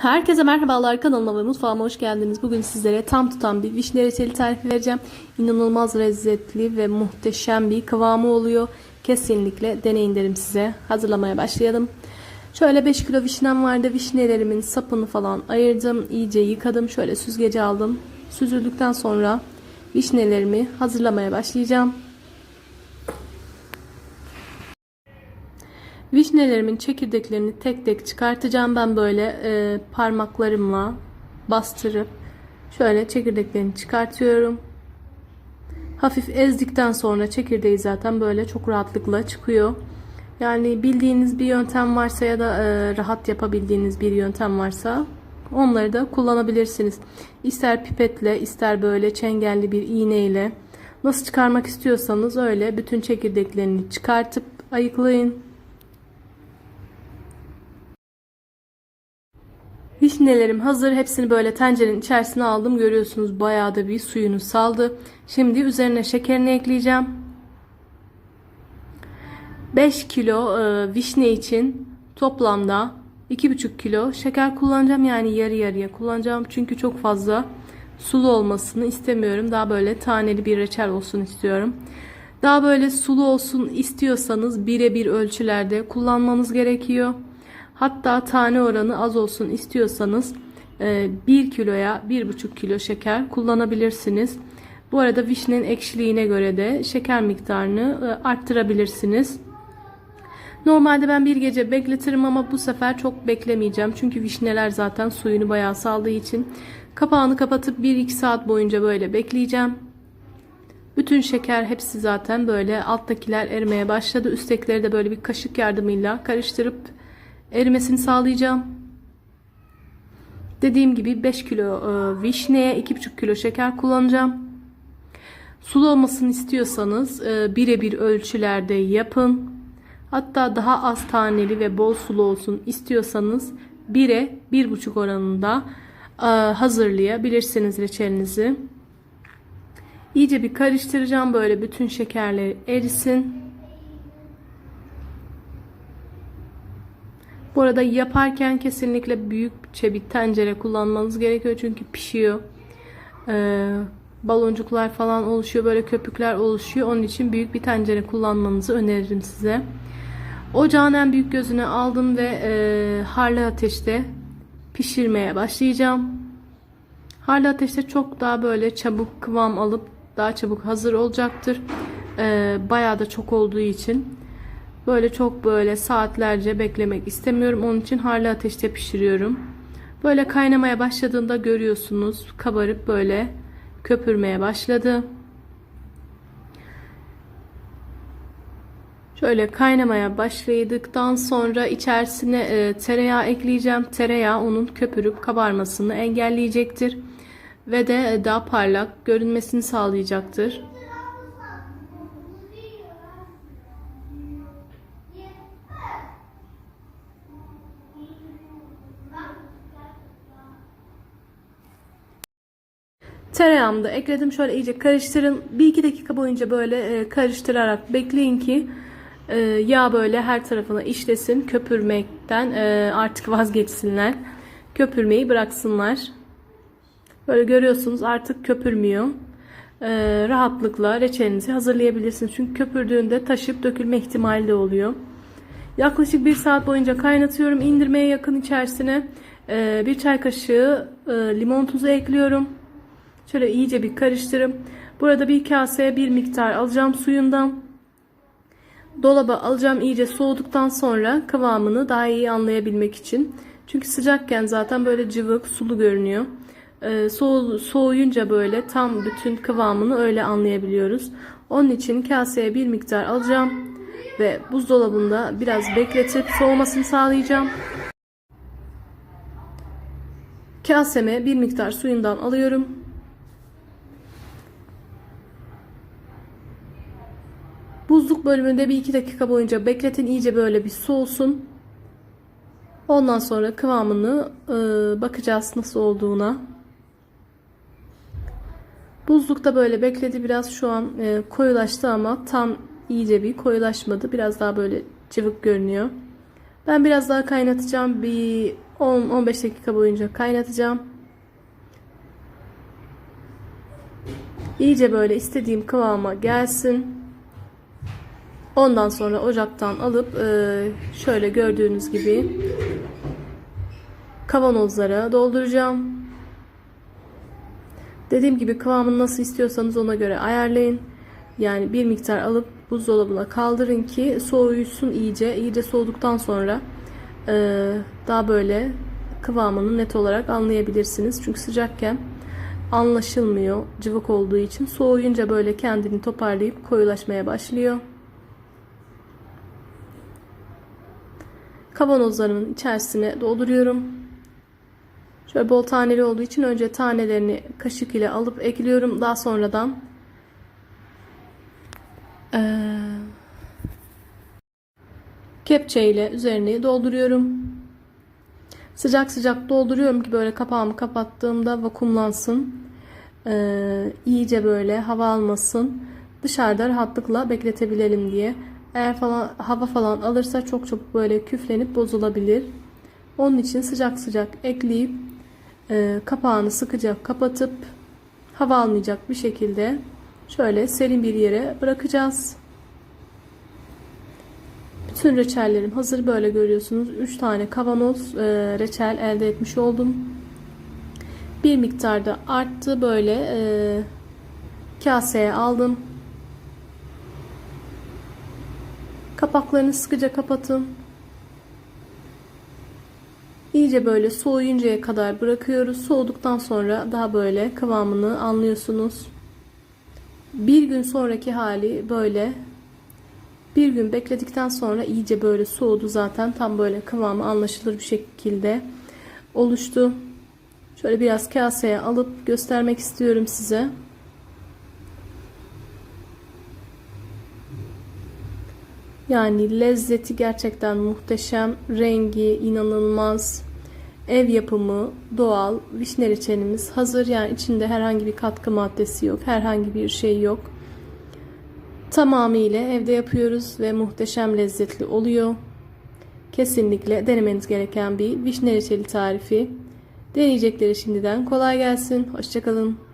Herkese merhabalar kanalıma ve mutfağıma hoş geldiniz. Bugün sizlere tam tutan bir vişne reçeli tarifi vereceğim. İnanılmaz lezzetli ve muhteşem bir kıvamı oluyor. Kesinlikle deneyin derim size. Hazırlamaya başlayalım. Şöyle 5 kilo vişnem vardı. Vişnelerimin sapını falan ayırdım. İyice yıkadım. Şöyle süzgece aldım. Süzüldükten sonra vişnelerimi hazırlamaya başlayacağım. Vişnelerimin çekirdeklerini tek tek çıkartacağım. Ben böyle e, parmaklarımla bastırıp şöyle çekirdeklerini çıkartıyorum. Hafif ezdikten sonra çekirdeği zaten böyle çok rahatlıkla çıkıyor. Yani bildiğiniz bir yöntem varsa ya da e, rahat yapabildiğiniz bir yöntem varsa onları da kullanabilirsiniz. İster pipetle ister böyle çengelli bir iğneyle nasıl çıkarmak istiyorsanız öyle bütün çekirdeklerini çıkartıp ayıklayın. Vişnelerim hazır. Hepsini böyle tencerenin içerisine aldım. Görüyorsunuz bayağı da bir suyunu saldı. Şimdi üzerine şekerini ekleyeceğim. 5 kilo e, vişne için toplamda 2,5 kilo şeker kullanacağım. Yani yarı yarıya kullanacağım. Çünkü çok fazla sulu olmasını istemiyorum. Daha böyle taneli bir reçel olsun istiyorum. Daha böyle sulu olsun istiyorsanız birebir ölçülerde kullanmanız gerekiyor. Hatta tane oranı az olsun istiyorsanız 1 kiloya 1,5 kilo şeker kullanabilirsiniz. Bu arada vişnenin ekşiliğine göre de şeker miktarını e, arttırabilirsiniz. Normalde ben bir gece bekletirim ama bu sefer çok beklemeyeceğim. Çünkü vişneler zaten suyunu bayağı saldığı için kapağını kapatıp 1-2 saat boyunca böyle bekleyeceğim. Bütün şeker hepsi zaten böyle alttakiler erimeye başladı. Üsttekileri de böyle bir kaşık yardımıyla karıştırıp erimesini sağlayacağım. Dediğim gibi 5 kilo e, vişneye 2,5 kilo şeker kullanacağım. Sulu olmasını istiyorsanız e, birebir ölçülerde yapın. Hatta daha az taneli ve bol sulu olsun istiyorsanız 1'e 1,5 oranında e, hazırlayabilirsiniz reçelinizi. İyice bir karıştıracağım böyle bütün şekerleri erisin. Bu arada yaparken kesinlikle büyükçe bir tencere kullanmanız gerekiyor çünkü pişiyor. Ee, baloncuklar falan oluşuyor, böyle köpükler oluşuyor. Onun için büyük bir tencere kullanmanızı öneririm size. Ocağın en büyük gözüne aldım ve e, harlı ateşte pişirmeye başlayacağım. Harlı ateşte çok daha böyle çabuk kıvam alıp daha çabuk hazır olacaktır. Ee, bayağı da çok olduğu için. Böyle çok böyle saatlerce beklemek istemiyorum. Onun için harlı ateşte pişiriyorum. Böyle kaynamaya başladığında görüyorsunuz kabarıp böyle köpürmeye başladı. Şöyle kaynamaya başladıktan sonra içerisine e, tereyağı ekleyeceğim. Tereyağı onun köpürüp kabarmasını engelleyecektir ve de daha parlak görünmesini sağlayacaktır. Tereyağımı da ekledim. Şöyle iyice karıştırın. 1-2 dakika boyunca böyle e, karıştırarak bekleyin ki e, yağ böyle her tarafına işlesin. Köpürmekten e, artık vazgeçsinler. Köpürmeyi bıraksınlar. Böyle görüyorsunuz artık köpürmüyor. rahatlıkla reçelinizi hazırlayabilirsiniz. Çünkü köpürdüğünde taşıp dökülme ihtimali de oluyor. Yaklaşık 1 saat boyunca kaynatıyorum. İndirmeye yakın içerisine bir çay kaşığı limon tuzu ekliyorum. Şöyle iyice bir karıştırıp burada bir kaseye bir miktar alacağım suyundan. Dolaba alacağım iyice soğuduktan sonra kıvamını daha iyi anlayabilmek için. Çünkü sıcakken zaten böyle cıvık sulu görünüyor. Ee, soğu, soğuyunca böyle tam bütün kıvamını öyle anlayabiliyoruz. Onun için kaseye bir miktar alacağım ve buzdolabında biraz bekletip soğumasını sağlayacağım. Kaseme bir miktar suyundan alıyorum. Buzluk bölümünde bir iki dakika boyunca bekletin. iyice böyle bir soğusun. Ondan sonra kıvamını e, bakacağız nasıl olduğuna. Buzlukta böyle bekledi. Biraz şu an e, koyulaştı ama tam iyice bir koyulaşmadı. Biraz daha böyle cıvık görünüyor. Ben biraz daha kaynatacağım. Bir 10-15 dakika boyunca kaynatacağım. İyice böyle istediğim kıvama gelsin. Ondan sonra ocaktan alıp e, şöyle gördüğünüz gibi kavanozlara dolduracağım. Dediğim gibi kıvamını nasıl istiyorsanız ona göre ayarlayın. Yani bir miktar alıp buzdolabına kaldırın ki soğuysun iyice. İyice soğuduktan sonra e, daha böyle kıvamını net olarak anlayabilirsiniz. Çünkü sıcakken anlaşılmıyor cıvık olduğu için. Soğuyunca böyle kendini toparlayıp koyulaşmaya başlıyor. Kavanozlarımın içerisine dolduruyorum. Şöyle bol taneli olduğu için önce tanelerini kaşık ile alıp ekliyorum. Daha sonradan eee, kepçe ile üzerine dolduruyorum. Sıcak sıcak dolduruyorum ki böyle kapağımı kapattığımda vakumlansın. Eee iyice böyle hava almasın. Dışarıda rahatlıkla bekletebilelim diye. Eğer falan hava falan alırsa çok çok böyle küflenip bozulabilir. Onun için sıcak sıcak ekleyip e, kapağını sıkıca kapatıp hava almayacak bir şekilde şöyle serin bir yere bırakacağız. Bütün reçellerim hazır böyle görüyorsunuz. 3 tane kavanoz e, reçel elde etmiş oldum. Bir miktarda arttı böyle e, kaseye aldım. Kapaklarını sıkıca kapatın. İyice böyle soğuyuncaya kadar bırakıyoruz. Soğuduktan sonra daha böyle kıvamını anlıyorsunuz. Bir gün sonraki hali böyle. Bir gün bekledikten sonra iyice böyle soğudu zaten. Tam böyle kıvamı anlaşılır bir şekilde oluştu. Şöyle biraz kaseye alıp göstermek istiyorum size. Yani lezzeti gerçekten muhteşem. Rengi inanılmaz. Ev yapımı, doğal vişne reçelimiz hazır. Yani içinde herhangi bir katkı maddesi yok. Herhangi bir şey yok. Tamamıyla evde yapıyoruz ve muhteşem lezzetli oluyor. Kesinlikle denemeniz gereken bir vişne reçeli tarifi. Deneyecekleri şimdiden kolay gelsin. Hoşçakalın.